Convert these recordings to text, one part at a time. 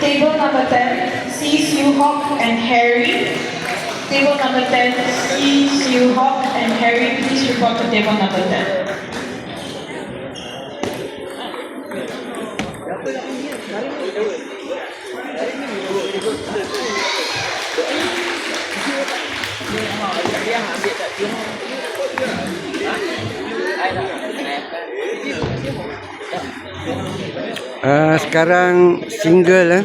Table number 10 sees you Hawk and Harry. Table number 10 sees you Hawk and Harry. Please report to table number 10. Uh, sekarang single eh.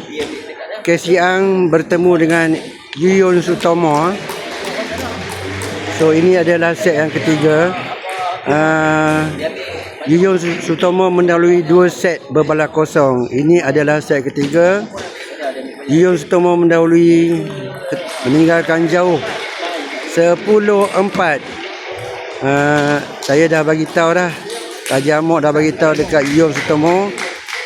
Casey Ang bertemu dengan Yuyun Sutomo. So ini adalah set yang ketiga. Uh, Yuyun Su- Sutomo mendahului dua set berbalas kosong. Ini adalah set ketiga. Yuyun Sutomo mendahului ke- meninggalkan jauh 10-4. Uh, saya dah bagi tahu dah. Raja Amok dah bagi tahu dekat Yuyun Sutomo.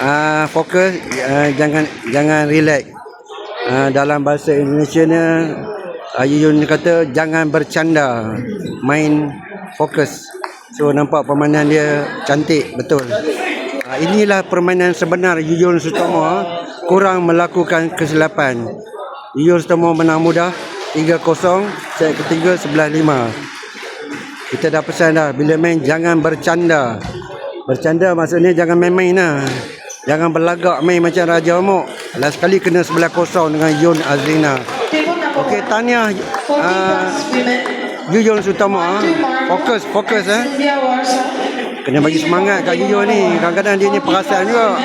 Uh, fokus uh, jangan jangan relax. Uh, dalam bahasa Indonesia ni Yuyun kata jangan bercanda. Main fokus. So nampak permainan dia cantik betul. Uh, inilah permainan sebenar Yuyun Sutomo kurang melakukan kesilapan. Yuyun Sutomo menang mudah 3-0 set ketiga 11-5. Kita dah pesan dah bila main jangan bercanda. Bercanda maksudnya jangan main-main lah. Jangan berlagak main macam Raja Amok. Last kali kena sebelah kosong dengan Yun Azrina. Okey, 1, tahniah 40 uh, women. Yuyun Sutama. ah. Fokus, fokus eh. Kena bagi semangat kat Yuyun ni. Kadang-kadang dia ni perasaan juga.